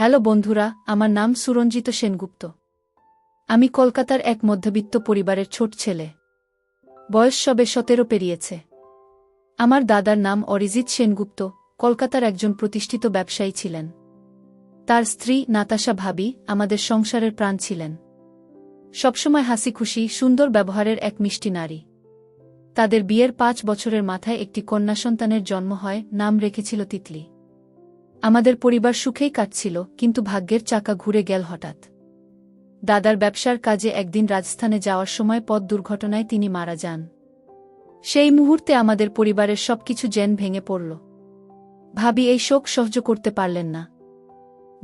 Hello বন্ধুরা, আমার নাম সুরঞ্জিত সেনগুপ্ত। আমি কলকাতার এক মধ্যবিত্ত পরিবারের ছোট ছেলে। বয়স সবে সতেরো পেরিয়েছে। আমার দাদার নাম অরিজিৎ সেনগুপ্ত, কলকাতার একজন প্রতিষ্ঠিত ব্যবসায়ী ছিলেন। তার স্ত্রী নাতাশা ভাবি আমাদের সংসারের প্রাণ ছিলেন। সবসময় হাসি খুশি সুন্দর ব্যবহারের এক মিষ্টি নারী। তাদের বিয়ের পাঁচ বছরের মাথায় একটি কন্যা সন্তানের জন্ম হয়, নাম রেখেছিল তিতলি। আমাদের পরিবার সুখেই কাটছিল, কিন্তু ভাগ্যের চাকা ঘুরে গেল হঠাৎ। দাদার ব্যবসার কাজে একদিন রাজস্থানে যাওয়ার সময় পথ দুর্ঘটনায় তিনি মারা যান। সেই মুহূর্তে আমাদের পরিবারের সবকিছু জেন ভেঙে পড়ল। ভাবি এই শোক সহ্য করতে পারলেন না।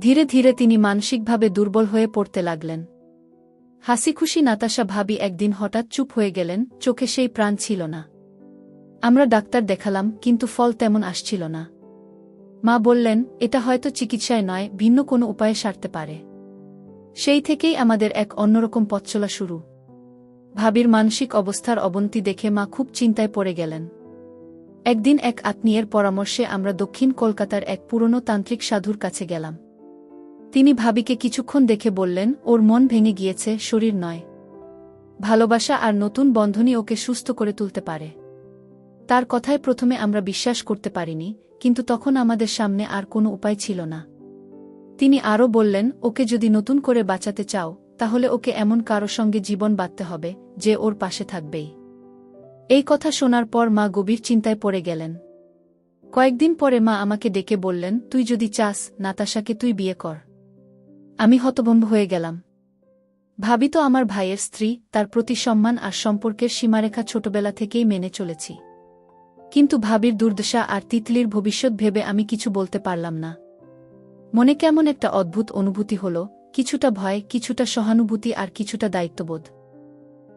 ধীরে ধীরে তিনি মানসিকভাবে দুর্বল হয়ে পড়তে লাগলেন। হাসিখুশি নাতাশা ভাবি একদিন হঠাৎ চুপ হয়ে গেলেন, চোখে সেই প্রাণ ছিল না। আমরা ডাক্তার দেখালাম, কিন্তু ফল তেমন আসছিল না। মা বললেন, এটা হয়তো চিকিৎসায় নয়, ভিন্ন কোনো উপায়ে সারতে পারে। সেই থেকেই আমাদের এক অন্যরকম পথচলা শুরু। ভাবির মানসিক অবস্থার অবনতি দেখে মা খুব চিন্তায় পড়ে গেলেন। একদিন এক আত্মীয়ের পরামর্শে আমরা দক্ষিণ কলকাতার এক পুরনো তান্ত্রিক সাধুর কাছে গেলাম। তিনি ভাবিকে কিছুক্ষণ দেখে বললেন, ওর মন ভেঙে গিয়েছে, শরীর নয়। ভালোবাসা আর নতুন বন্ধনই ওকে সুস্থ করে তুলতে পারে। তার কথায় প্রথমে আমরা বিশ্বাস করতে পারিনি কিন্তু তখন আমাদের সামনে আর কোনো উপায় ছিল না। তিনি আরও বললেন, ওকে যদি নতুন করে বাঁচাতে চাও, তাহলে ওকে এমন কারও সঙ্গে জীবন বাঁধতে হবে, যে ওর পাশে থাকবেই। এই কথা শোনার পর মা গভীর চিন্তায় পড়ে গেলেন। কয়েকদিন পরে মা আমাকে ডেকে বললেন, তুই যদি চাস, নাতাশাকে তুই বিয়ে কর। আমি হতভম্ব হয়ে গেলাম। ভাবি তো আমার ভাইয়ের স্ত্রী, তার প্রতি সম্মান আর সম্পর্কের সীমারেখা ছোটবেলা থেকেই মেনে চলেছি। কিন্তু ভাবির দুর্দশা আর তিতলির ভবিষ্যৎ ভেবে আমি কিছু বলতে পারলাম না। মনে কেমন একটা অদ্ভুত অনুভূতি হল, কিছুটা ভয়, কিছুটা সহানুভূতি আর কিছুটা দায়িত্ববোধ।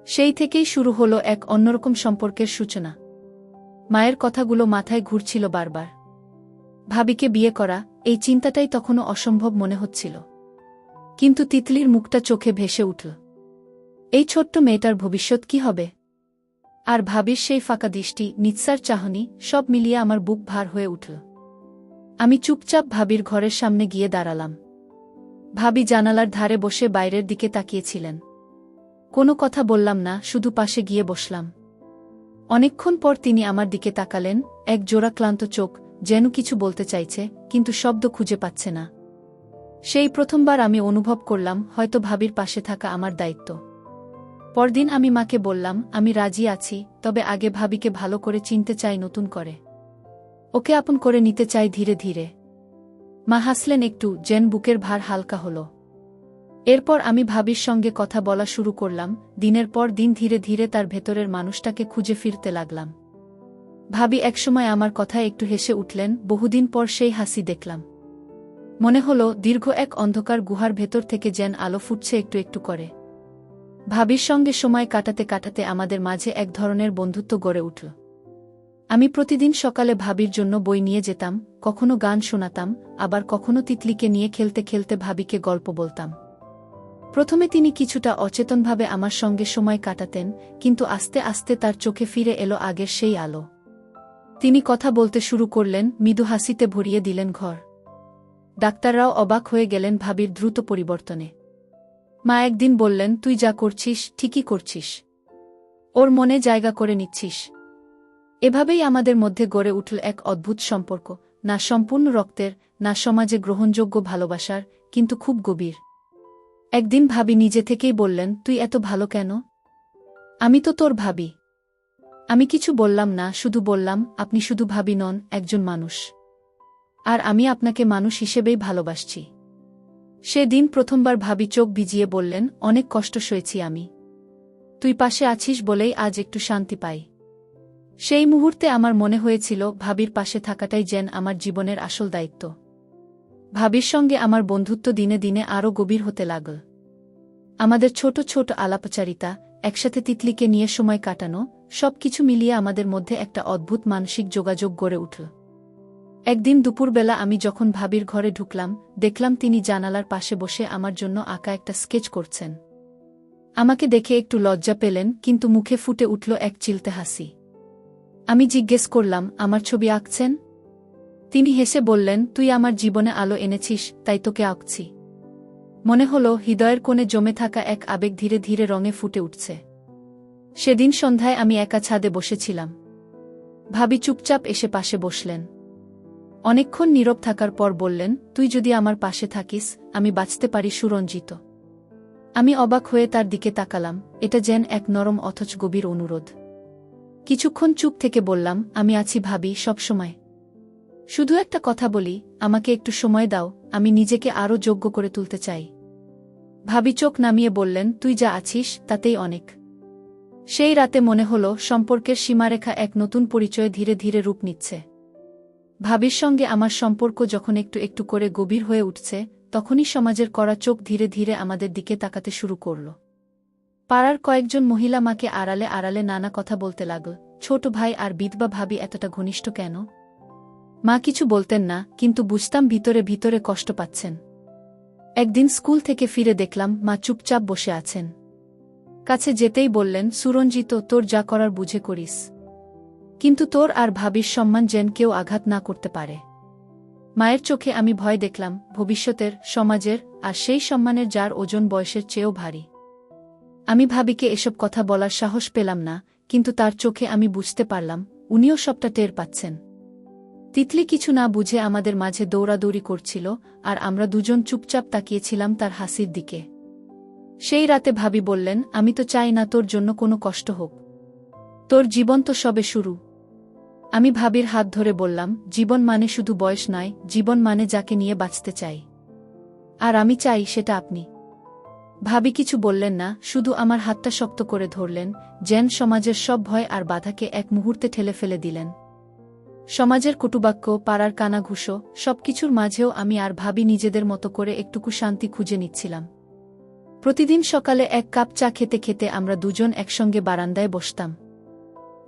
সেই থেকেই শুরু হলো এক অন্যরকম সম্পর্কের সূচনা। মায়ের কথাগুলো মাথায় ঘুরছিল বারবার। ভাবিকে বিয়ে করা, এই চিন্তাটাই তখনও অসম্ভব মনে হচ্ছিল। কিন্তু তিতলির মুখটা চোখে ভেসে উঠল। এই ছোট্ট মেয়েটার ভবিষ্যৎ কি হবে? আর ভাবির সেই ফাঁকা দৃষ্টি, নিৎসার চাহনি, সব মিলিয়ে আমার বুক ভার হয়ে উঠল। আমি চুপচাপ ভাবির ঘরের সামনে গিয়ে দাঁড়ালাম। ভাবি জানালার ধারে বসে বাইরের দিকে তাকিয়েছিলেন। কোনো কথা বললাম না, শুধু পাশে গিয়ে বসলাম। অনেকক্ষণ পর তিনি আমার দিকে তাকালেন, এক জোড়া ক্লান্ত চোখ, যেন কিছু বলতে চাইছে, কিন্তু শব্দ খুঁজে পাচ্ছে না। সেই প্রথমবার আমি অনুভব করলাম, হয়তো ভাবির পাশে থাকা আমার দায়িত্ব। পরদিন আমি মাকে বললাম, আমি রাজি আছি, তবে আগে ভাবিকে ভালো করে চিনতে চাই নতুন করে। ওকে আপন করে নিতে চাই ধীরে ধীরে। মা হাসলেন একটু জেন বুকের ভার হালকা হল। এরপর আমি ভাবির সঙ্গে কথা বলা শুরু করলাম, দিনের পর দিন ধীরে ধীরে তার ভেতরের মানুষটাকে খুঁজে ফিরতে লাগলাম। ভাবি একসময় আমার কথায় একটু হেসে উঠলেন, বহুদিন পর সেই হাসি দেখলাম। মনে হল, দীর্ঘ এক অন্ধকার গুহার ভেতর থেকে যেন আলো ফুটছে একটু একটু করে। ভাবির সঙ্গে সময় কাটাতে কাটাতে আমাদের মাঝে এক ধরনের বন্ধুত্ব গড়ে উঠল। আমি প্রতিদিন সকালে ভাবির জন্য বই নিয়ে যেতাম, কখনো গান শোনাতাম, আবার কখনো তিতলিকে নিয়ে খেলতে খেলতে ভাবিকে গল্প বলতাম। প্রথমে তিনি কিছুটা অচেতনভাবে আমার সঙ্গে সময় কাটাতেন, কিন্তু আস্তে আস্তে তার চোখে ফিরে এলো আগের সেই আলো। তিনি কথা বলতে শুরু করলেন, মৃদু হাসিতে ভরিয়ে দিলেন ঘর। ডাক্তাররাও অবাক হয়ে গেলেন ভাবির দ্রুত পরিবর্তনে। মা একদিন বললেন, তুই যা করছিস, ঠিকই করছিস। ওর মনে জায়গা করে নিচ্ছিস। এভাবেই আমাদের মধ্যে গড়ে উঠল এক অদ্ভুত সম্পর্ক, না সম্পূর্ণ রক্তের, না সমাজে গ্রহণযোগ্য ভালোবাসার, কিন্তু খুব গভীর। একদিন ভাবি নিজে থেকেই বললেন, তুই এত ভালো কেন? আমি তো তোর ভাবি। আমি কিছু বললাম না, শুধু বললাম, আপনি শুধু ভাবি নন, একজন মানুষ। আর আমি আপনাকে মানুষ হিসেবেই ভালোবাসছি। সেদিন প্রথমবার ভাবি চোখ ভিজিয়ে বললেন, অনেক কষ্ট সয়েছি আমি। তুই পাশে আছিস বলেই আজ একটু শান্তি পাই। সেই মুহূর্তে আমার মনে হয়েছিল, ভাবির পাশে থাকাটাই যেন আমার জীবনের আসল দায়িত্ব। ভাবির সঙ্গে আমার বন্ধুত্ব দিনে দিনে আরও গভীর হতে লাগল। আমাদের ছোট ছোট আলাপচারিতা, একসাথে তিতলিকে নিয়ে সময় কাটানো, সবকিছু মিলিয়ে আমাদের মধ্যে একটা অদ্ভুত মানসিক যোগাযোগ গড়ে উঠল। একদিন দুপুরবেলা আমি যখন ভাবির ঘরে ঢুকলাম, দেখলাম তিনি জানালার পাশে বসে আমার জন্য আঁকা একটা স্কেচ করছেন। আমাকে দেখে একটু লজ্জা পেলেন, কিন্তু মুখে ফুটে উঠল এক চিলতে হাসি। আমি জিজ্ঞেস করলাম, আমার ছবি আঁকছেন? তিনি হেসে বললেন, তুই আমার জীবনে আলো এনেছিস, তাই তোকে আঁকছি। মনে হল হৃদয়ের কোণে জমে থাকা এক আবেগ ধীরে ধীরে রঙে ফুটে উঠছে। সেদিন সন্ধ্যায় আমি একা ছাদে বসেছিলাম। ভাবি চুপচাপ এসে পাশে বসলেন। অনেকক্ষণ নীরব থাকার পর বললেন, তুই যদি আমার পাশে থাকিস, আমি বাঁচতে পারি সুরঞ্জিত। আমি অবাক হয়ে তার দিকে তাকালাম। এটা যেন এক নরম অথচ গভীর অনুরোধ। কিছুক্ষণ চুপ থেকে বললাম, আমি আছি ভাবি সবসময় শুধু একটা কথা বলি, আমাকে একটু সময় দাও, আমি নিজেকে আরও যোগ্য করে তুলতে চাই। ভাবি চোখ নামিয়ে বললেন, তুই যা আছিস, তাতেই অনেক। সেই রাতে মনে হল, সম্পর্কের সীমারেখা এক নতুন পরিচয় ধীরে ধীরে রূপ নিচ্ছে। ভাবির সঙ্গে আমার সম্পর্ক যখন একটু একটু করে গভীর হয়ে উঠছে, তখনই সমাজের করা চোখ ধীরে ধীরে আমাদের দিকে তাকাতে শুরু করল। পাড়ার কয়েকজন মহিলা মাকে আড়ালে আড়ালে নানা কথা বলতে লাগল, ছোট ভাই আর বিধবা ভাবি এতটা ঘনিষ্ঠ কেন? মা কিছু বলতেন না, কিন্তু বুঝতাম ভিতরে ভিতরে কষ্ট পাচ্ছেন। একদিন স্কুল থেকে ফিরে দেখলাম মা চুপচাপ বসে আছেন। কাছে যেতেই বললেন, সুরঞ্জিত, তোর যা করার বুঝে করিস। কিন্তু তোর আর ভাবির সম্মান যেন কেউ আঘাত না করতে পারে। মায়ের চোখে আমি ভয় দেখলাম, ভবিষ্যতের, সমাজের, আর সেই সম্মানের যার ওজন বয়সের চেয়েও ভারী। আমি ভাবিকে এসব কথা বলার সাহস পেলাম না, কিন্তু তার চোখে আমি বুঝতে পারলাম, উনিও সবটা টের পাচ্ছেন। তিতলি কিছু না বুঝে আমাদের মাঝে দৌড়াদৌড়ি করছিল, আর আমরা দুজন চুপচাপ তাকিয়েছিলাম তার হাসির দিকে। সেই রাতে ভাবি বললেন, আমি তো চাই না তোর জন্য কোনো কষ্ট হোক। তোর জীবন তো সবে শুরু আমি ভাবির হাত ধরে বললাম, জীবন মানে শুধু বয়স নয়, জীবন মানে যাকে নিয়ে বাঁচতে চাই। আর আমি চাই সেটা আপনি। ভাবি কিছু বললেন না, শুধু আমার হাতটা শক্ত করে ধরলেন জেন সমাজের সব ভয় আর বাধাকে এক মুহূর্তে ঠেলে ফেলে দিলেন। সমাজের কটুবাক্য, পাড়ার কানাঘুষো, সবকিছুর মাঝেও আমি আর ভাবি নিজেদের মতো করে একটুকু শান্তি খুঁজে নিচ্ছিলাম। প্রতিদিন সকালে এক কাপ চা খেতে খেতে আমরা দুজন একসঙ্গে বারান্দায় বসতাম।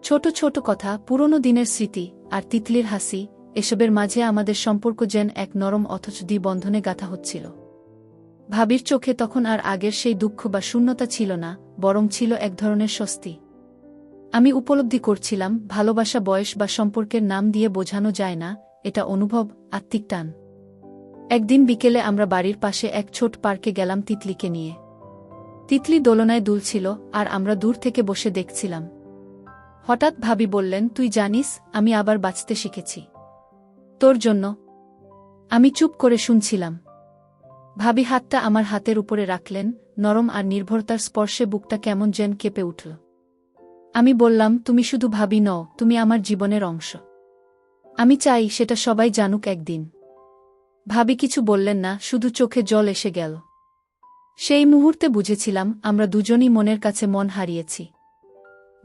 ছোট ছোট কথা, পুরনো দিনের স্মৃতি আর তিতলির হাসি, এসবের মাঝে আমাদের সম্পর্ক যেন এক নরম অথচ দ্বিবন্ধনে গাঁথা হচ্ছিল। ভাবির চোখে তখন আর আগের সেই দুঃখ বা শূন্যতা ছিল না, বরং ছিল এক ধরনের স্বস্তি। আমি উপলব্ধি করছিলাম, ভালোবাসা বয়স বা সম্পর্কের নাম দিয়ে বোঝানো যায় না, এটা অনুভব, আত্মিক টান। একদিন বিকেলে আমরা বাড়ির পাশে এক ছোট পার্কে গেলাম তিতলিকে নিয়ে। তিতলি দোলনায় দুলছিল, আর আমরা দূর থেকে বসে দেখছিলাম। হঠাৎ ভাবি বললেন, তুই জানিস, আমি আবার বাঁচতে শিখেছি। তোর জন্য আমি চুপ করে শুনছিলাম ভাবি হাতটা আমার হাতের উপরে রাখলেন, নরম আর নির্ভরতার স্পর্শে বুকটা কেমন যেন কেঁপে উঠল। আমি বললাম, তুমি শুধু ভাবি নও, তুমি আমার জীবনের অংশ। আমি চাই সেটা সবাই জানুক একদিন ভাবি কিছু বললেন না, শুধু চোখে জল এসে গেল। সেই মুহূর্তে বুঝেছিলাম, আমরা দুজনই মনের কাছে মন হারিয়েছি।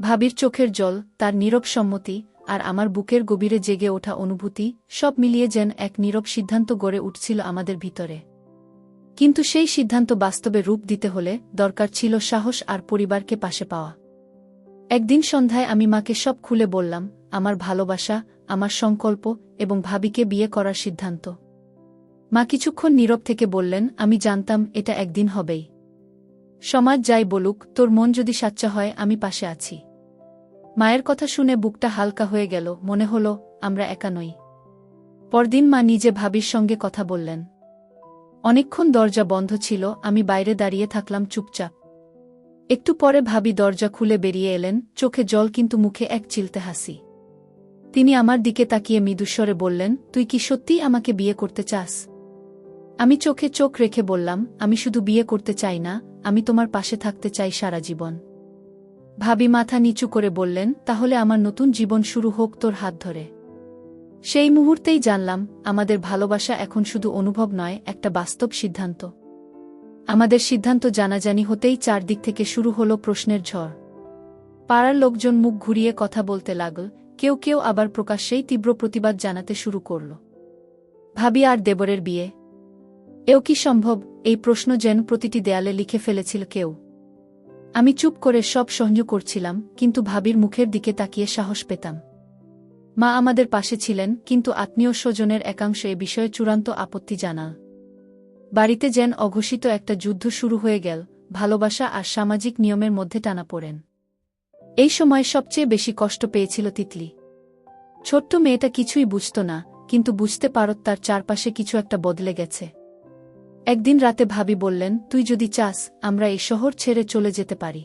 ভাবির চোখের জল, তার নীরব সম্মতি আর আমার বুকের গভীরে জেগে ওঠা অনুভূতি সব মিলিয়ে যেন এক নীরব সিদ্ধান্ত গড়ে উঠছিল আমাদের ভিতরে। কিন্তু সেই সিদ্ধান্ত বাস্তবে রূপ দিতে হলে দরকার ছিল সাহস আর পরিবারকে পাশে পাওয়া। একদিন সন্ধ্যায় আমি মাকে সব খুলে বললাম, আমার ভালোবাসা, আমার সংকল্প এবং ভাবিকে বিয়ে করার সিদ্ধান্ত। মা কিছুক্ষণ নীরব থেকে বললেন, আমি জানতাম এটা একদিন হবেই। সমাজ যাই বলুক, তোর মন যদি সাচ্চা হয়, আমি পাশে আছি। মায়ের কথা শুনে বুকটা হালকা হয়ে গেল, মনে হল, আমরা একা নই। পরদিন মা নিজে ভাবির সঙ্গে কথা বললেন। অনেকক্ষণ দরজা বন্ধ ছিল, আমি বাইরে দাঁড়িয়ে থাকলাম চুপচাপ। একটু পরে ভাবি দরজা খুলে বেরিয়ে এলেন, চোখে জল কিন্তু মুখে এক চিলতে হাসি। তিনি আমার দিকে তাকিয়ে মৃদুস্বরে বললেন, তুই কি সত্যিই আমাকে বিয়ে করতে চাস? আমি চোখে চোখ রেখে বললাম, আমি শুধু বিয়ে করতে চাই না, আমি তোমার পাশে থাকতে চাই সারা জীবন। ভাবি মাথা নিচু করে বললেন, তাহলে আমার নতুন জীবন শুরু হোক তোর হাত ধরে। সেই মুহূর্তেই জানলাম, আমাদের ভালোবাসা এখন শুধু অনুভব নয়, একটা বাস্তব সিদ্ধান্ত। আমাদের সিদ্ধান্ত জানাজানি হতেই চারদিক থেকে শুরু হল প্রশ্নের ঝড়। পাড়ার লোকজন মুখ ঘুরিয়ে কথা বলতে লাগল, কেউ কেউ আবার প্রকাশ্যেই তীব্র প্রতিবাদ জানাতে শুরু করল। ভাবি আর দেবরের বিয়ে। এও কি সম্ভব? এই প্রশ্ন যেন প্রতিটি দেয়ালে লিখে ফেলেছিল কেউ। আমি চুপ করে সব সহ্য করছিলাম, কিন্তু ভাবির মুখের দিকে তাকিয়ে সাহস পেতাম। মা আমাদের পাশে ছিলেন, কিন্তু আত্মীয় স্বজনের একাংশ এ বিষয়ে চূড়ান্ত আপত্তি জানাল। বাড়িতে যেন অঘোষিত একটা যুদ্ধ শুরু হয়ে গেল, ভালোবাসা আর সামাজিক নিয়মের মধ্যে টানা পড়েন। এই সময় সবচেয়ে বেশি কষ্ট পেয়েছিল তিতলি। ছোট্ট মেয়েটা কিছুই বুঝত না, কিন্তু বুঝতে পারত তার চারপাশে কিছু একটা বদলে গেছে। একদিন রাতে ভাবি বললেন, তুই যদি চাস, আমরা এই শহর ছেড়ে চলে যেতে পারি।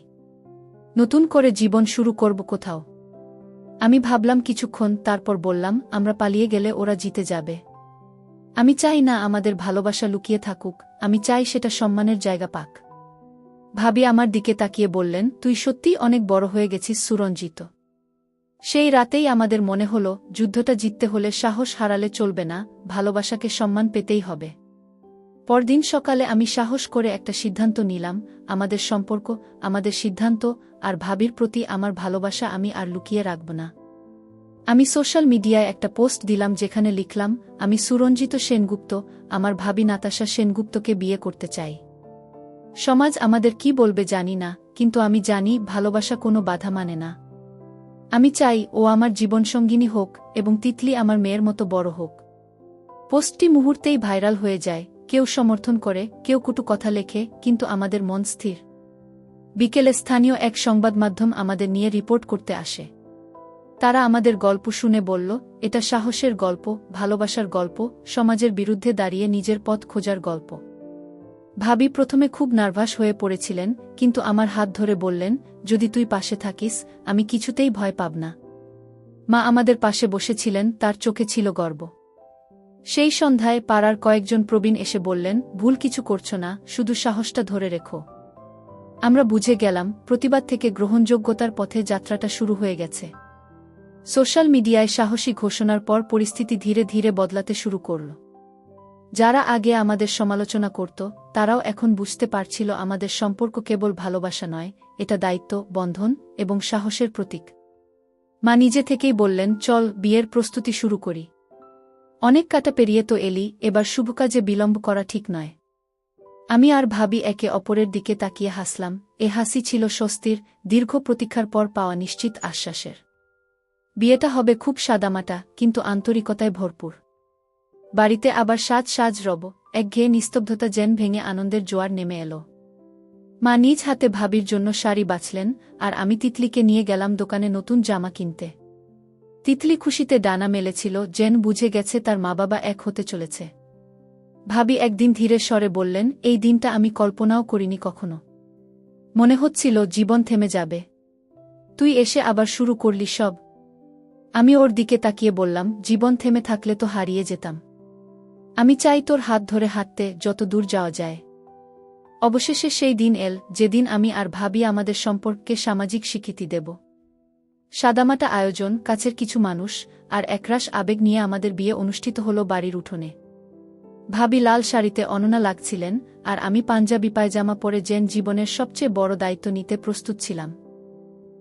নতুন করে জীবন শুরু করব কোথাও। আমি ভাবলাম কিছুক্ষণ, তারপর বললাম, আমরা পালিয়ে গেলে ওরা জিতে যাবে। আমি চাই না আমাদের ভালোবাসা লুকিয়ে থাকুক, আমি চাই সেটা সম্মানের জায়গা পাক। ভাবি আমার দিকে তাকিয়ে বললেন, তুই সত্যিই অনেক বড় হয়ে গেছিস, সুরঞ্জিত। সেই রাতেই আমাদের মনে হল, যুদ্ধটা জিততে হলে সাহস হারালে চলবে না, ভালোবাসাকে সম্মান পেতেই হবে। পরদিন সকালে আমি সাহস করে একটা সিদ্ধান্ত নিলাম, আমাদের সম্পর্ক, আমাদের সিদ্ধান্ত আর ভাবির প্রতি আমার ভালোবাসা আমি আর লুকিয়ে রাখব না। আমি সোশ্যাল মিডিয়ায় একটা পোস্ট দিলাম যেখানে লিখলাম, আমি সুরঞ্জিত সেনগুপ্ত, আমার ভাবি নাতাশা সেনগুপ্তকে বিয়ে করতে চাই। সমাজ আমাদের কি বলবে জানি না, কিন্তু আমি জানি ভালোবাসা কোনো বাধা মানে না। আমি চাই ও আমার জীবনসঙ্গিনী হোক এবং তিতলি আমার মেয়ের মতো বড় হোক। পোস্টটি মুহূর্তেই ভাইরাল হয়ে যায় কেউ সমর্থন করে, কেউ কুটু কথা লেখে, কিন্তু আমাদের মন স্থির। বিকেলে স্থানীয় এক সংবাদ মাধ্যম আমাদের নিয়ে রিপোর্ট করতে আসে। তারা আমাদের গল্প শুনে বলল, এটা সাহসের গল্প, ভালোবাসার গল্প, সমাজের বিরুদ্ধে দাঁড়িয়ে নিজের পথ খোঁজার গল্প। ভাবি প্রথমে খুব নার্ভাস হয়ে পড়েছিলেন, কিন্তু আমার হাত ধরে বললেন, যদি তুই পাশে থাকিস, আমি কিছুতেই ভয় পাব না। মা আমাদের পাশে বসেছিলেন, তার চোখে ছিল গর্ব। সেই সন্ধ্যায় পাড়ার কয়েকজন প্রবীণ এসে বললেন, ভুল কিছু করছ না, শুধু সাহসটা ধরে রেখো। আমরা বুঝে গেলাম, প্রতিবাদ থেকে গ্রহণযোগ্যতার পথে যাত্রাটা শুরু হয়ে গেছে। সোশ্যাল মিডিয়ায় সাহসী ঘোষণার পর পরিস্থিতি ধীরে ধীরে বদলাতে শুরু করল। যারা আগে আমাদের সমালোচনা করত, তারাও এখন বুঝতে পারছিল আমাদের সম্পর্ক কেবল ভালোবাসা নয়, এটা দায়িত্ব, বন্ধন এবং সাহসের প্রতীক। মা নিজে থেকেই বললেন, চল, বিয়ের প্রস্তুতি শুরু করি। অনেক কাটা পেরিয়ে তো এলি, এবার শুভ কাজে বিলম্ব করা ঠিক নয়। আমি আর ভাবি একে অপরের দিকে তাকিয়ে হাসলাম, এ হাসি ছিল স্বস্তির, দীর্ঘ প্রতীক্ষার পর পাওয়া নিশ্চিত আশ্বাসের। বিয়েটা হবে খুব সাদামাটা, কিন্তু আন্তরিকতায় ভরপুর। বাড়িতে আবার সাজ সাজ রব, একঘেয়ে নিস্তব্ধতা জেন ভেঙে আনন্দের জোয়ার নেমে এলো। মা নিজ হাতে ভাবির জন্য শাড়ি বাছলেন, আর আমি তিতলিকে নিয়ে গেলাম দোকানে নতুন জামা কিনতে। তিতলি খুশিতে ডানা মেলেছিল জেন বুঝে গেছে তার মা বাবা এক হতে চলেছে। ভাবি একদিন ধীরে স্বরে বললেন, এই দিনটা আমি কল্পনাও করিনি কখনো। মনে হচ্ছিল জীবন থেমে যাবে। তুই এসে আবার শুরু করলি সব। আমি ওর দিকে তাকিয়ে বললাম, জীবন থেমে থাকলে তো হারিয়ে যেতাম। আমি চাই তোর হাত ধরে হাঁটতে, যত দূর যাওয়া যায়। অবশেষে সেই দিন এল, যেদিন আমি আর ভাবি আমাদের সম্পর্ককে সামাজিক স্বীকৃতি দেব। সাদামাটা আয়োজন, কাছের কিছু মানুষ, আর একরাশ আবেগ নিয়ে আমাদের বিয়ে অনুষ্ঠিত হল বাড়ির উঠোনে। ভাবি লাল শাড়িতে অননা লাগছিলেন, আর আমি পাঞ্জাবি পায়জামা পরে জেন জীবনের সবচেয়ে বড় দায়িত্ব নিতে প্রস্তুত ছিলাম।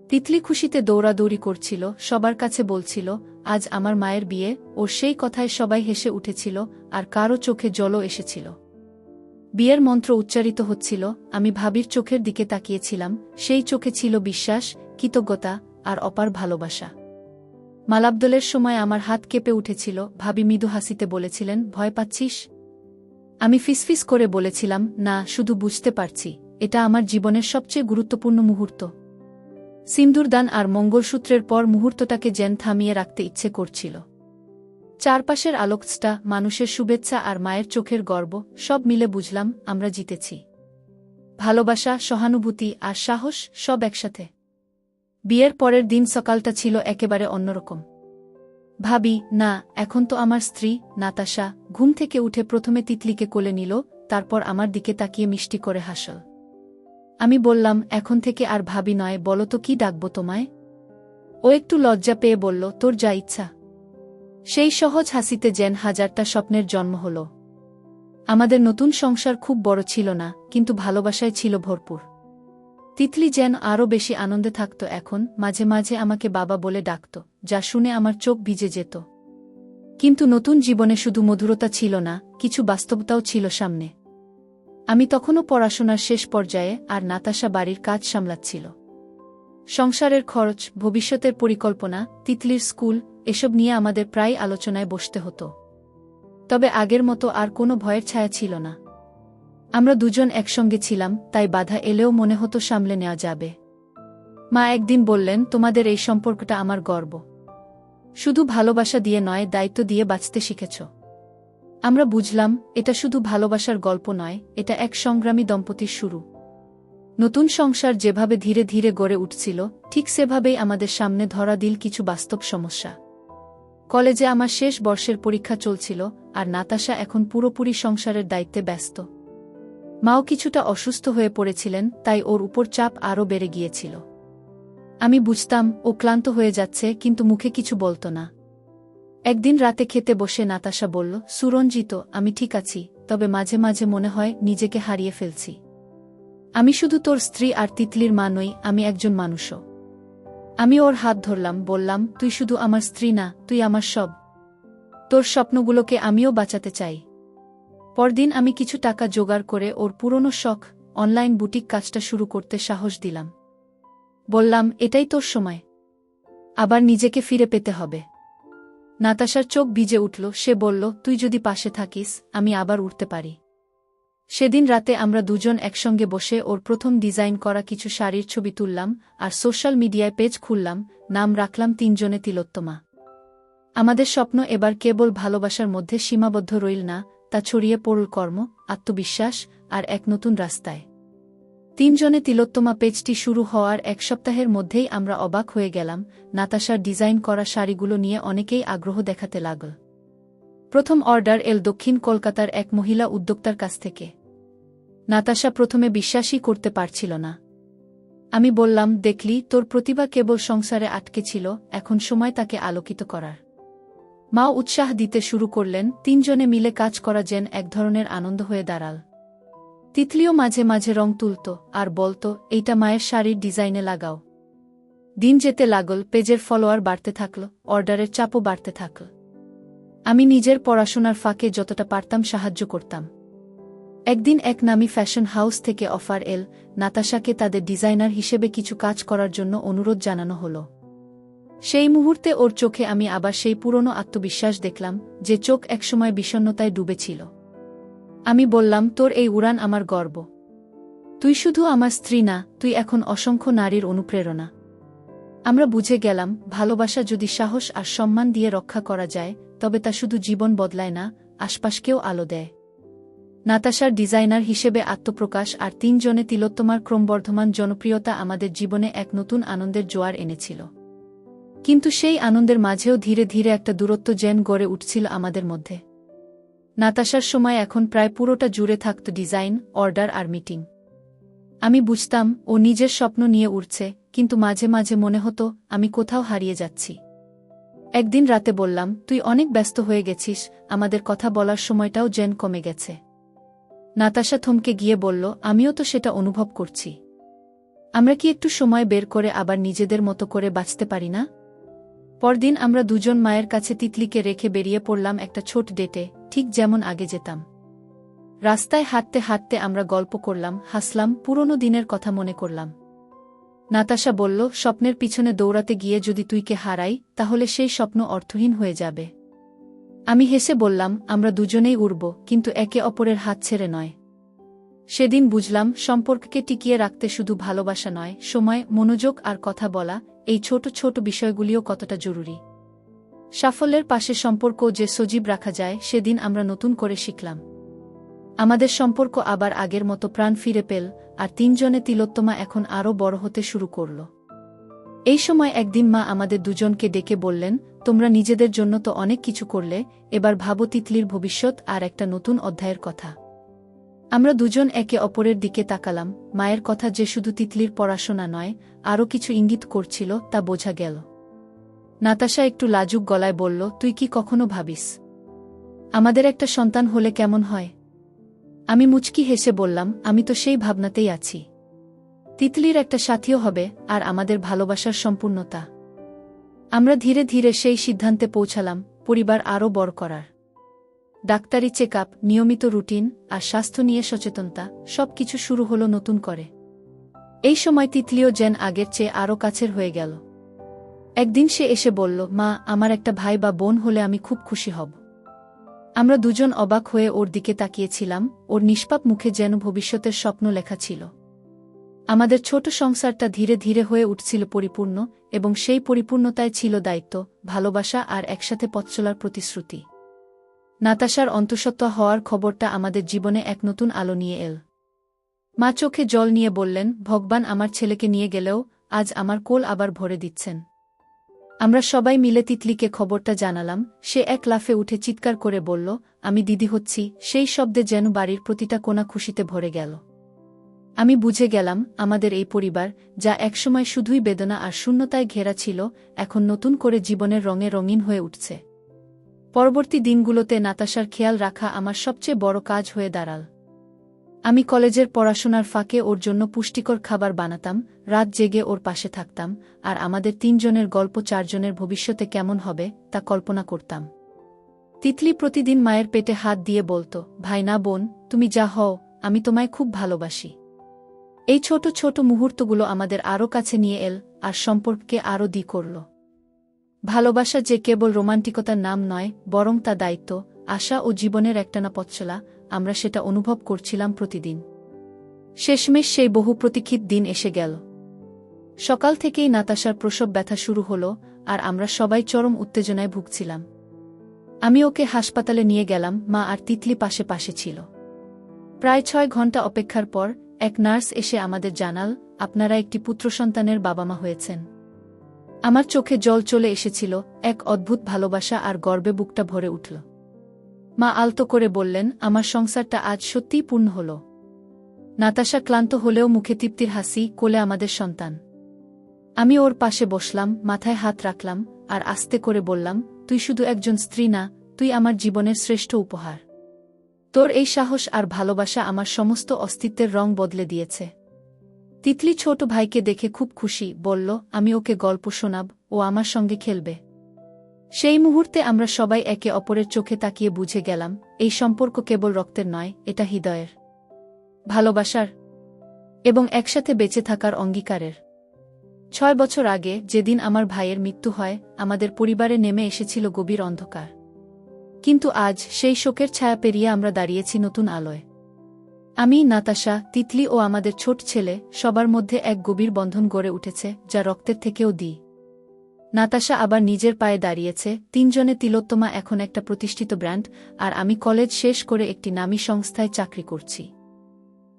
তিতলি খুশিতে দৌড়াদৌড়ি করছিল, সবার কাছে বলছিল, আজ আমার মায়ের বিয়ে। ওর সেই কথায় সবাই হেসে উঠেছিল, আর কারও চোখে জলও এসেছিল। বিয়ের মন্ত্র উচ্চারিত হচ্ছিল, আমি ভাবির চোখের দিকে তাকিয়েছিলাম, সেই চোখে ছিল বিশ্বাস, কৃতজ্ঞতা আর অপার ভালোবাসা। মালাবদলের সময় আমার হাত কেঁপে উঠেছিল, ভাবি মৃদু হাসিতে বলেছিলেন, ভয় পাচ্ছিস? আমি ফিসফিস করে বলেছিলাম, না, শুধু বুঝতে পারছি, এটা আমার জীবনের সবচেয়ে গুরুত্বপূর্ণ মুহূর্ত। সিন্দুরদান আর মঙ্গলসূত্রের পর মুহূর্তটাকে জেন থামিয়ে রাখতে ইচ্ছে করছিল। চারপাশের আলোকসটা, মানুষের শুভেচ্ছা আর মায়ের চোখের গর্ব, সব মিলে বুঝলাম, আমরা জিতেছি। ভালোবাসা, সহানুভূতি আর সাহস সব একসাথে। বিয়ের পরের দিন সকালটা ছিল একেবারে অন্যরকম। ভাবি, না, এখন তো আমার স্ত্রী, নাতাশা, ঘুম থেকে উঠে প্রথমে তিতলিকে কোলে নিল, তারপর আমার দিকে তাকিয়ে মিষ্টি করে হাসল। আমি বললাম, এখন থেকে আর ভাবি নয়, বলো তো কি ডাকবো তোমায়? ও একটু লজ্জা পেয়ে বলল, তোর যা ইচ্ছা। সেই সহজ হাসিতে যেন হাজারটা স্বপ্নের জন্ম হল। আমাদের নতুন সংসার খুব বড় ছিল না, কিন্তু ভালোবাসায় ছিল ভরপুর। তিতলি যেন আরও বেশি আনন্দে থাকত এখন, মাঝে মাঝে আমাকে বাবা বলে ডাকত, যা শুনে আমার চোখ ভিজে যেত। কিন্তু নতুন জীবনে শুধু মধুরতা ছিল না, কিছু বাস্তবতাও ছিল সামনে। আমি তখনও পড়াশোনার শেষ পর্যায়ে আর নাতাশা বাড়ির কাজ সামলাচ্ছিল। সংসারের খরচ, ভবিষ্যতের পরিকল্পনা, তিতলির স্কুল, এসব নিয়ে আমাদের প্রায় আলোচনায় বসতে হতো। তবে আগের মতো আর কোনো ভয়ের ছায়া ছিল না। আমরা দুজন একসঙ্গে ছিলাম, তাই বাধা এলেও মনে হতো সামলে নেওয়া যাবে। মা একদিন বললেন, তোমাদের এই সম্পর্কটা আমার গর্ব। শুধু ভালোবাসা দিয়ে নয়, দায়িত্ব দিয়ে বাঁচতে শিখেছ। আমরা বুঝলাম, এটা শুধু ভালোবাসার গল্প নয়, এটা এক সংগ্রামী দম্পতির শুরু। নতুন সংসার যেভাবে ধীরে ধীরে গড়ে উঠছিল, ঠিক সেভাবেই আমাদের সামনে ধরা দিল কিছু বাস্তব সমস্যা। কলেজে আমার শেষ বর্ষের পরীক্ষা চলছিল, আর নাতাশা এখন পুরোপুরি সংসারের দায়িত্বে ব্যস্ত। মাও কিছুটা অসুস্থ হয়ে পড়েছিলেন, তাই ওর উপর চাপ আরও বেড়ে গিয়েছিল। আমি বুঝতাম, ও ক্লান্ত হয়ে যাচ্ছে, কিন্তু মুখে কিছু বলতো না। একদিন রাতে খেতে বসে নাতাশা বলল, সুরঞ্জিত, আমি ঠিক আছি, তবে মাঝে মাঝে মনে হয় নিজেকে হারিয়ে ফেলছি। আমি শুধু তোর স্ত্রী আর তিতলির মা নই, আমি একজন মানুষও। আমি ওর হাত ধরলাম, বললাম, তুই শুধু আমার স্ত্রী না, তুই আমার সব। তোর স্বপ্নগুলোকে আমিও বাঁচাতে চাই। পরদিন আমি কিছু টাকা জোগাড় করে ওর পুরনো শখ, অনলাইন বুটিক কাজটা শুরু করতে সাহস দিলাম। বললাম, এটাই তোর সময়। আবার নিজেকে ফিরে পেতে হবে। নাতাশার চোখ ভিজে উঠল, সে বলল, তুই যদি পাশে থাকিস, আমি আবার উঠতে পারি। সেদিন রাতে আমরা দুজন একসঙ্গে বসে ওর প্রথম ডিজাইন করা কিছু শাড়ির ছবি তুললাম আর সোশ্যাল মিডিয়ায় পেজ খুললাম, নাম রাখলাম তিনজনে তিলোত্তমা। আমাদের স্বপ্ন এবার কেবল ভালোবাসার মধ্যে সীমাবদ্ধ রইল না তা ছড়িয়ে পড়ল কর্ম, আত্মবিশ্বাস আর এক নতুন রাস্তায়। তিনজনে তিলোত্তমা পেজটি শুরু হওয়ার এক সপ্তাহের মধ্যেই আমরা অবাক হয়ে গেলাম, নাতাশার ডিজাইন করা শাড়িগুলো নিয়ে অনেকেই আগ্রহ দেখাতে লাগল। প্রথম অর্ডার এল দক্ষিণ কলকাতার এক মহিলা উদ্যোক্তার কাছ থেকে। নাতাশা প্রথমে বিশ্বাসই করতে পারছিল না। আমি বললাম, দেখলি, তোর প্রতিভা কেবল সংসারে আটকে ছিল, এখন সময় তাকে আলোকিত করার। মা উৎসাহ দিতে শুরু করলেন, তিনজনে মিলে কাজ করা যেন এক ধরনের আনন্দ হয়ে দাঁড়াল। তিতলিও মাঝে মাঝে রং তুলত আর বলত, এইটা মায়ের শাড়ির ডিজাইনে লাগাও। দিন যেতে লাগল, পেজের ফলোয়ার বাড়তে থাকল, অর্ডারের চাপও বাড়তে থাকল। আমি নিজের পড়াশোনার ফাঁকে যতটা পারতাম সাহায্য করতাম। একদিন এক নামি ফ্যাশন হাউস থেকে অফার এল, নাতাশাকে তাদের ডিজাইনার হিসেবে কিছু কাজ করার জন্য অনুরোধ জানানো হল। সেই মুহূর্তে ওর চোখে আমি আবার সেই পুরনো আত্মবিশ্বাস দেখলাম, যে চোখ একসময় বিষণ্নতায় ডুবেছিল। আমি বললাম, তোর এই উড়ান আমার গর্ব। তুই শুধু আমার স্ত্রী না, তুই এখন অসংখ্য নারীর অনুপ্রেরণা। আমরা বুঝে গেলাম, ভালোবাসা যদি সাহস আর সম্মান দিয়ে রক্ষা করা যায়, তবে তা শুধু জীবন বদলায় না, আশপাশকেও আলো দেয়। নাতাশার ডিজাইনার হিসেবে আত্মপ্রকাশ আর তিনজনে তিলোত্তমার ক্রমবর্ধমান জনপ্রিয়তা আমাদের জীবনে এক নতুন আনন্দের জোয়ার এনেছিল। কিন্তু সেই আনন্দের মাঝেও ধীরে ধীরে একটা দূরত্ব জেন গড়ে উঠছিল আমাদের মধ্যে। নাতাশার সময় এখন প্রায় পুরোটা জুড়ে থাকত ডিজাইন, অর্ডার আর মিটিং। আমি বুঝতাম, ও নিজের স্বপ্ন নিয়ে উঠছে কিন্তু মাঝে মাঝে মনে হতো, আমি কোথাও হারিয়ে যাচ্ছি। একদিন রাতে বললাম, তুই অনেক ব্যস্ত হয়ে গেছিস, আমাদের কথা বলার সময়টাও জেন কমে গেছে। নাতাশা থমকে গিয়ে বলল, আমিও তো সেটা অনুভব করছি। আমরা কি একটু সময় বের করে আবার নিজেদের মতো করে বাঁচতে পারি না? পরদিন আমরা দুজন মায়ের কাছে তিতলিকে রেখে বেরিয়ে পড়লাম একটা ছোট ডেটে, ঠিক যেমন আগে যেতাম। রাস্তায় হাঁটতে হাঁটতে আমরা গল্প করলাম, হাসলাম, পুরনো দিনের কথা মনে করলাম। নাতাশা বলল, স্বপ্নের পিছনে দৌড়াতে গিয়ে যদি তুইকে হারাই, তাহলে সেই স্বপ্ন অর্থহীন হয়ে যাবে। আমি হেসে বললাম, আমরা দুজনেই উড়ব, কিন্তু একে অপরের হাত ছেড়ে নয়। সেদিন বুঝলাম সম্পর্ককে টিকিয়ে রাখতে শুধু ভালোবাসা নয়, সময়, মনোযোগ আর কথা বলা, এই ছোট ছোট বিষয়গুলিও কতটা জরুরি। সাফল্যের পাশে সম্পর্ক যে সজীব রাখা যায়, সেদিন আমরা নতুন করে শিখলাম। আমাদের সম্পর্ক আবার আগের মতো প্রাণ ফিরে পেল, আর তিনজনে তিলোত্তমা এখন আরও বড় হতে শুরু করল। এই সময় একদিন মা আমাদের দুজনকে ডেকে বললেন, তোমরা নিজেদের জন্য তো অনেক কিছু করলে, এবার ভাবো তিতলির ভবিষ্যৎ আর একটা নতুন অধ্যায়ের কথা। আমরা দুজন একে অপরের দিকে তাকালাম, মায়ের কথা যে শুধু তিতলির পড়াশোনা নয়, আরও কিছু ইঙ্গিত করছিল, তা বোঝা গেল। নাতাশা একটু লাজুক গলায় বলল, তুই কি কখনো ভাবিস? আমাদের একটা সন্তান হলে কেমন হয়? আমি মুচকি হেসে বললাম, আমি তো সেই ভাবনাতেই আছি। তিতলির একটা সাথীও হবে, আর আমাদের ভালোবাসার সম্পূর্ণতা। আমরা ধীরে ধীরে সেই সিদ্ধান্তে পৌঁছালাম, পরিবার আরও বড় করার। ডাক্তারি চেক নিয়মিত রুটিন আর স্বাস্থ্য নিয়ে সচেতনতা সব কিছু শুরু হলো নতুন করে। এই সময় তিতলিও যেন আগের চেয়ে আরও কাছের হয়ে গেল। একদিন সে এসে বলল, মা, আমার একটা ভাই বা বোন হলে আমি খুব খুশি হব। আমরা দুজন অবাক হয়ে ওর দিকে তাকিয়েছিলাম, ওর নিষ্পাপ মুখে যেন ভবিষ্যতের স্বপ্ন লেখা ছিল। আমাদের ছোট সংসারটা ধীরে ধীরে হয়ে উঠছিল পরিপূর্ণ এবং সেই পরিপূর্ণতায় ছিল দায়িত্ব, ভালোবাসা আর একসাথে পথ চলার প্রতিশ্রুতি। নাতাশার অন্তঃসত্ত্বা হওয়ার খবরটা আমাদের জীবনে এক নতুন আলো নিয়ে এল। মা চোখে জল নিয়ে বললেন, ভগবান আমার ছেলেকে নিয়ে গেলেও আজ আমার কোল আবার ভরে দিচ্ছেন। আমরা সবাই মিলে তিতলিকে খবরটা জানালাম। সে এক লাফে উঠে চিৎকার করে বলল, আমি দিদি হচ্ছি। সেই শব্দে যেন বাড়ির প্রতিটা কোনা খুশিতে ভরে গেল। আমি বুঝে গেলাম, আমাদের এই পরিবার, যা একসময় শুধুই বেদনা আর শূন্যতায় ঘেরা ছিল, এখন নতুন করে জীবনের রঙে রঙিন হয়ে উঠছে। পরবর্তী দিনগুলোতে নাতাশার খেয়াল রাখা আমার সবচেয়ে বড় কাজ হয়ে দাঁড়াল। আমি কলেজের পড়াশোনার ফাঁকে ওর জন্য পুষ্টিকর খাবার বানাতাম, রাত জেগে ওর পাশে থাকতাম, আর আমাদের তিনজনের গল্প চারজনের ভবিষ্যতে কেমন হবে, তা কল্পনা করতাম। তিতলি প্রতিদিন মায়ের পেটে হাত দিয়ে বলতো, ভাই না বোন, তুমি যা হও, আমি তোমায় খুব ভালোবাসি। এই ছোট ছোট মুহূর্তগুলো আমাদের আরও কাছে নিয়ে এল, আর সম্পর্ককে আরও দি করল। ভালোবাসা যে কেবল রোমান্টিকতার নাম নয়, বরং তা দায়িত্ব, আশা ও জীবনের একটানা পথচলা, আমরা সেটা অনুভব করছিলাম প্রতিদিন। শেষমেশ সেই বহু প্রতীক্ষিত দিন এসে গেল। সকাল থেকেই নাতাশার প্রসব ব্যথা শুরু হল, আর আমরা সবাই চরম উত্তেজনায় ভুগছিলাম। আমি ওকে হাসপাতালে নিয়ে গেলাম, মা আর তিতলি পাশে পাশে ছিল। প্রায় ছয় ঘণ্টা অপেক্ষার পর, এক নার্স এসে আমাদের জানাল, আপনারা একটি পুত্র সন্তানের বাবা মা হয়েছেন। আমার চোখে জল চলে এসেছিল, এক অদ্ভুত ভালোবাসা আর গর্বে বুকটা ভরে উঠল। মা আলতো করে বললেন, আমার সংসারটা আজ সত্যিই পূর্ণ হল। নাতাশা ক্লান্ত হলেও মুখে তৃপ্তির হাসি, কোলে আমাদের সন্তান। আমি ওর পাশে বসলাম, মাথায় হাত রাখলাম, আর আস্তে করে বললাম, তুই শুধু একজন স্ত্রী না, তুই আমার জীবনের শ্রেষ্ঠ উপহার। তোর এই সাহস আর ভালোবাসা আমার সমস্ত অস্তিত্বের রং বদলে দিয়েছে। তিতলি ছোট ভাইকে দেখে খুব খুশি, বলল, আমি ওকে গল্প শোনাব, ও আমার সঙ্গে খেলবে। সেই মুহূর্তে আমরা সবাই একে অপরের চোখে তাকিয়ে বুঝে গেলাম, এই সম্পর্ক কেবল রক্তের নয়, এটা হৃদয়ের ভালোবাসার এবং একসাথে বেঁচে থাকার অঙ্গীকারের। ছয় বছর আগে, যেদিন আমার ভাইয়ের মৃত্যু হয়, আমাদের পরিবারে নেমে এসেছিল গভীর অন্ধকার। কিন্তু আজ, সেই শোকের ছায়া পেরিয়ে আমরা দাঁড়িয়েছি নতুন আলোয়। আমি, নাতাশা, তিতলি ও আমাদের ছোট ছেলে সবার মধ্যে এক গভীর বন্ধন গড়ে উঠেছে, যা রক্তের থেকেও দিই। নাতাশা আবার নিজের পায়ে দাঁড়িয়েছে, তিনজনে তিলোত্তমা এখন একটা প্রতিষ্ঠিত ব্র্যান্ড, আর আমি কলেজ শেষ করে একটি নামী সংস্থায় চাকরি করছি।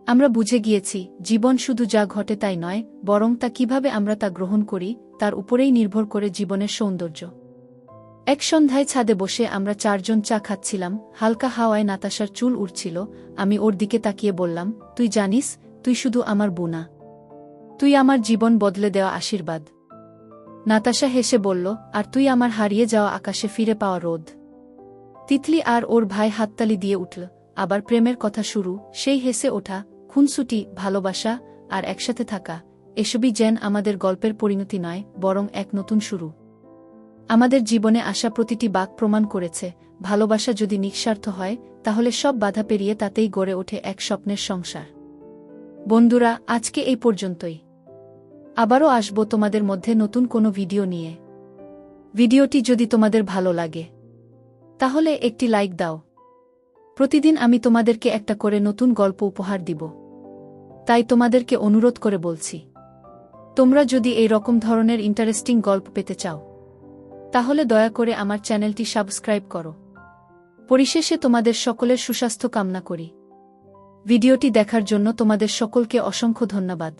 আমরা বুঝে গিয়েছি, জীবন শুধু যা ঘটে তাই নয়, বরং তা কীভাবে আমরা তা গ্রহণ করি, তার উপরেই নির্ভর করে জীবনের সৌন্দর্য। এক সন্ধ্যায় ছাদে বসে আমরা চারজন চা খাচ্ছিলাম, হালকা হাওয়ায় নাতাশার চুল উড়ছিল, আমি ওর দিকে তাকিয়ে বললাম, তুই জানিস, তুই শুধু আমার বোনা। তুই আমার জীবন বদলে দেওয়া আশীর্বাদ। নাতাশা হেসে বলল, আর তুই আমার হারিয়ে যাওয়া আকাশে ফিরে পাওয়া রোদ। তিতলি আর ওর ভাই হাততালি দিয়ে উঠল। আবার প্রেমের কথা শুরু, সেই হেসে ওঠা, খুনসুটি, ভালোবাসা, আর একসাথে থাকা, এসবই যেন আমাদের গল্পের পরিণতি নয়, বরং এক নতুন শুরু। আমাদের জীবনে আসা প্রতিটি বাক প্রমাণ করেছে, ভালোবাসা যদি নিঃস্বার্থ হয়, তাহলে সব বাধা পেরিয়ে তাতেই গড়ে ওঠে এক স্বপ্নের সংসার। বন্ধুরা, আজকে এই পর্যন্তই। আবারও আসব তোমাদের মধ্যে নতুন কোনো ভিডিও নিয়ে। ভিডিওটি যদি তোমাদের ভালো লাগে, তাহলে একটি লাইক দাও। প্রতিদিন আমি তোমাদেরকে একটা করে নতুন গল্প উপহার দিব। তাই তোমাদেরকে অনুরোধ করে বলছি, তোমরা যদি এই রকম ধরনের ইন্টারেস্টিং গল্প পেতে চাও তাহলে দয়া করে আমার চ্যানেলটি সাবস্ক্রাইব করো। পরিশেষে তোমাদের সকলের সুস্বাস্থ্য কামনা করি। ভিডিওটি দেখার জন্য তোমাদের সকলকে অসংখ্য ধন্যবাদ।